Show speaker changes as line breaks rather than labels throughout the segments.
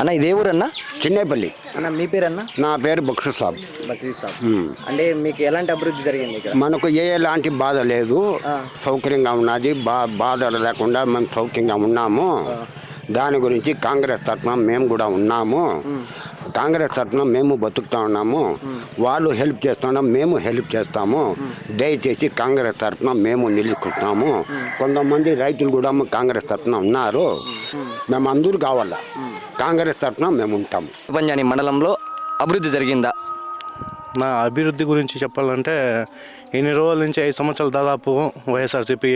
అన్న ఇదే ఊరన్నా?
చిన్నేపల్లి.
అన్న మీ పేరన్నా?
నా పేరు బక్షు సాబ్.
బక్రీద్ సాబ్. అంటే మీకు ఎలాంటి అభివృద్ధి జరిగింది ఇక్కడ?
మనకు ఏ ఎలాంటి బాధ లేదు. సౌకర్యంగా ఉన్నది. బా బాధ లేకుండా మేము సౌఖ్యంగా ఉన్నాము. దాని గురించి కాంగ్రెస్ తరఫున మేము కూడా ఉన్నాము. కాంగ్రెస్ తరఫున మేము బతుకుతా ఉన్నాము. వాళ్ళు హెల్ప్ చేస్తున్నాం మేము హెల్ప్ చేస్తాము. దయచేసి కాంగ్రెస్ తరఫున మేము నిలుచుకుంటున్నాము. కొంతమంది రైతులు కూడా కాంగ్రెస్ తరఫున ఉన్నారు. మేము అందరూ కావాలా. కాంగ్రెస్ తరఫున మేము ఉంటాము.
పంజాని మండలంలో అభివృద్ధి జరిగిందా?
నా అభివృద్ధి గురించి చెప్పాలంటే ఎన్ని రోజుల నుంచి ఐదు సంవత్సరాలు దాదాపు వైఎస్ఆర్సీపీ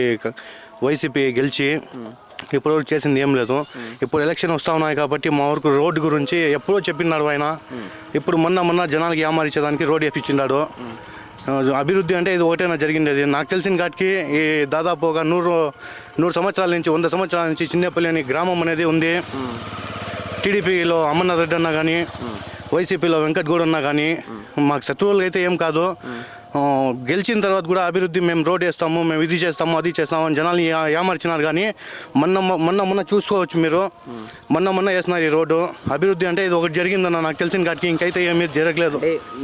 వైసీపీ గెలిచి ఇప్పుడు చేసింది ఏం లేదు. ఇప్పుడు ఎలక్షన్ వస్తూ ఉన్నాయి కాబట్టి మా వరకు రోడ్డు గురించి ఎప్పుడో చెప్పినాడు ఆయన. ఇప్పుడు మొన్న మొన్న జనాలకి ఏమారిచ్చేదానికి రోడ్డు వేపించినాడు అభివృద్ధి అంటే ఇది ఒకటేనా జరిగిండేది. నాకు తెలిసిన కాటికి ఈ దాదాపు ఒక నూరు నూరు సంవత్సరాల నుంచి వంద సంవత్సరాల నుంచి చిన్నపల్లి అనే గ్రామం అనేది ఉంది. టీడీపీలో అమర్నాథ్ రెడ్డి అన్నా కానీ వైసీపీలో వెంకటగౌడ్ అన్నా కానీ మాకు శత్రువులు అయితే ఏం కాదు. గెలిచిన తర్వాత కూడా అభివృద్ధి మేము రోడ్ వేస్తాము మేము ఇది చేస్తాము అది చేస్తాము అని జనాలు ఏమర్చినారు కానీ మొన్న మొన్న మొన్న చూసుకోవచ్చు మీరు. మొన్న మొన్న వేసినారు ఈ రోడ్డు. అభివృద్ధి అంటే ఇది ఒకటి జరిగిందన్న నాకు తెలిసిన కాటికి ఇంకైతే ఏమీ జరగలేదు.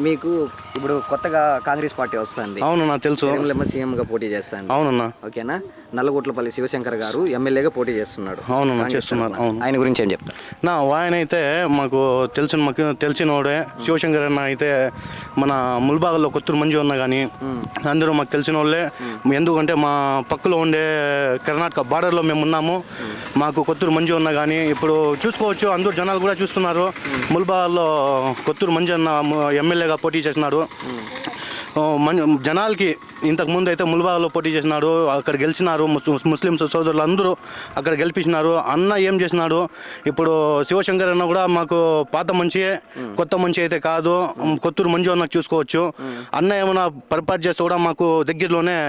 మీకు ఇప్పుడు కొత్తగా కాంగ్రెస్ పార్టీ వస్తుంది.
అవును నాకు తెలుసు.
సీఎం గా పోటీ చేస్తాను
అవునన్నా.
ఓకేనా? నల్లగొట్లపల్లి శివశంకర్ గారు ఎమ్మెల్యేగా పోటీ చేస్తున్నాడు. కాంగ్రెస్
చేస్తున్నారు. అవును.
ఆయన గురించి ఏం చెప్తారు?
నా ఆయన అయితే మాకు తెలిసిన మాకు తెలిసినోడే శివశంకర్ అన్న అయితే మన ముల్బాగ్లో కొత్తూరు మంజు అన్న కానీ అందరూ మాకు తెలిసిన వాళ్ళే ఎందుకంటే మా పక్కలో ఉండే కర్ణాటక బార్డర్లో మేము ఉన్నాము. మాకు కొత్తూరు మంజు అన్న కానీ ఇప్పుడు చూసుకోవచ్చు అందరూ జనాలు కూడా చూస్తున్నారు. ముల్బాగ్లో కొత్తూరు మంజు అన్న ఎమ్మెల్యేగా పోటీ చేసినాడు. ఆ, మన జనాలకి ఇంతకు ముందు అయితే ముల్బాగ్లో పోటీ చేసినాడు అక్కడ గెలిచినారు ముస్లిం ముస్లిమ్స్ సోదరులు అందరూ అక్కడ గెలిపించినారు. అన్న ఏం చేసినాడు? ఇప్పుడు శివశంకర్ అన్న కూడా మాకు పాత మంచియే కొత్త మంచి అయితే కాదు కొత్తూరు మంచి అన్న చూసుకోవచ్చు. అన్న ఏమైనా పొరపాటు చేస్తే కూడా మాకు దగ్గరలోనే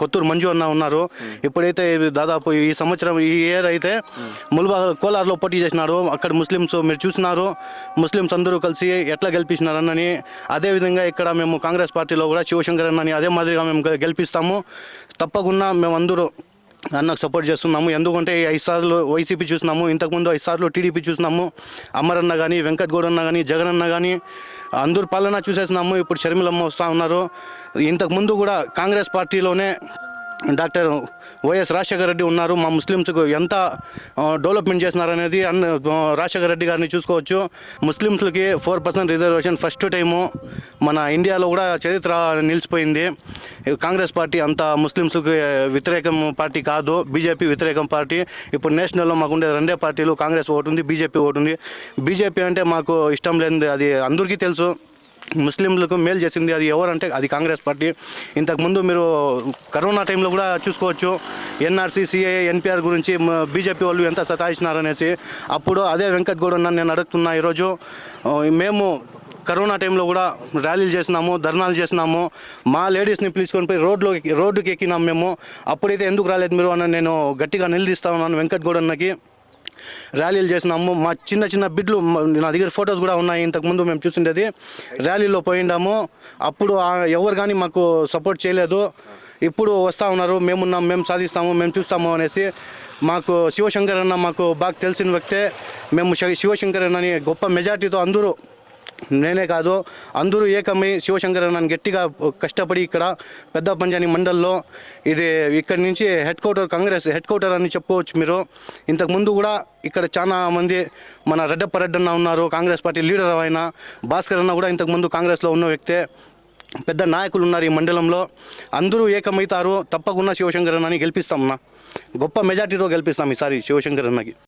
కొత్తూరు మంజు అన్న ఉన్నారు. ఇప్పుడైతే దాదాపు ఈ సంవత్సరం ఈ ఇయర్ అయితే ముల్బా కోలార్లో పోటీ చేసినారు. అక్కడ ముస్లిమ్స్ మీరు చూసినారు. ముస్లిమ్స్ అందరూ కలిసి ఎట్లా గెలిపించినారన్నని అదేవిధంగా ఇక్కడ మేము కాంగ్రెస్ పార్టీలో కూడా శివశంకర్ అన్నని అదే మాదిరిగా మేము గెలిపిస్తాము. తప్పకుండా మేము అందరూ అన్నకు సపోర్ట్ చేస్తున్నాము. ఎందుకంటే ఈ ఐదు సార్లు వైసీపీ చూసినాము. ఇంతకుముందు ఐదు సార్లు టీడీపీ చూసినాము. అమర్ అన్న కానీ వెంకట్ గౌడ్ అన్న కానీ జగన్ అన్న కానీ అందరూ పాలన చూసేసినాము ఇప్పుడు షర్మిలమ్మ వస్తూ ఉన్నారు. ఇంతకుముందు కూడా కాంగ్రెస్ పార్టీలోనే డాక్టర్ వైఎస్ రాజశేఖర రెడ్డి ఉన్నారు. మా ముస్లిమ్స్కు ఎంత డెవలప్మెంట్ చేస్తున్నారనేది అన్న రాజశేఖర రెడ్డి గారిని చూసుకోవచ్చు. ముస్లిమ్స్లకి four percent reservation first time మన ఇండియాలో కూడా చరిత్ర నిలిచిపోయింది. కాంగ్రెస్ పార్టీ అంత ముస్లిమ్స్కి వ్యతిరేకం పార్టీ కాదు. బీజేపీ వ్యతిరేకం పార్టీ. ఇప్పుడు నేషనల్లో మాకుండే రెండే పార్టీలు కాంగ్రెస్ ఒకటి ఉంది బీజేపీ ఒకటి ఉంది బీజేపీ అంటే మాకు ఇష్టం లేనిది అది అందరికీ తెలుసు. ముస్లింలకు మేలు చేసింది అది ఎవరంటే అది కాంగ్రెస్ పార్టీ. ఇంతకుముందు మీరు కరోనా టైంలో కూడా చూసుకోవచ్చు ఎన్ఆర్సీ సిఏ ఎన్పిఆర్ గురించి బీజేపీ వాళ్ళు ఎంత సతాయిస్తున్నారనేసి. అప్పుడు అదే వెంకట్ గౌడ్ నేను అడుగుతున్నా ఈరోజు. మేము కరోనా టైంలో కూడా ర్యాలీలు చేసినాము ధర్నాలు చేసినాము. మా లేడీస్ని పిలుచుకొని పోయి రోడ్లో రోడ్డుకి ఎక్కినాము మేము. అప్పుడైతే ఎందుకు రాలేదు మీరు అన్న నేను గట్టిగా నిలదీస్తా ఉన్నాను వెంకట్ గౌడ్ అన్నకి. ర్యాలీలు చేసినాము మా చిన్న చిన్న బిడ్లు నా దగ్గర ఫొటోస్ కూడా ఉన్నాయి. ఇంతకుముందు మేము చూసిండేది. ర్యాలీలో పోయిండాము. అప్పుడు ఎవరు కానీ మాకు సపోర్ట్ చేయలేదు. ఇప్పుడు వస్తూ ఉన్నారు. మేమున్నాం మేము సాధిస్తాము మేము చూస్తాము అనేసి మాకు శివశంకర్ అన్న మాకు బాగా తెలిసిన వ్యక్తే. మేము శివశంకర్ అన్నని గొప్ప మెజార్టీతో అందరూ నేనే కాదు అందరూ ఏకమై శివశంకర్ గట్టిగా కష్టపడి ఇక్కడ పెద్ద పంజాని మండల్లో ఇది ఇక్కడి నుంచి head quarter Congress head quarter అని చెప్పుకోవచ్చు మీరు. ఇంతకుముందు కూడా ఇక్కడ చాలా మంది మన రెడ్డప్ప రెడ్డన్న ఉన్నారు కాంగ్రెస్ పార్టీ లీడర్ ఆయన భాస్కర్ అన్న కూడా ఇంతకుముందు కాంగ్రెస్లో ఉన్న వ్యక్తే. పెద్ద నాయకులు ఉన్నారు ఈ మండలంలో. అందరూ ఏకమవుతారు తప్పకుండా శివశంకర్ అన్నని గెలిపిస్తామన్నా గొప్ప మెజార్టీతో గెలిపిస్తాం ఈసారి శివశంకర్ అన్నకి.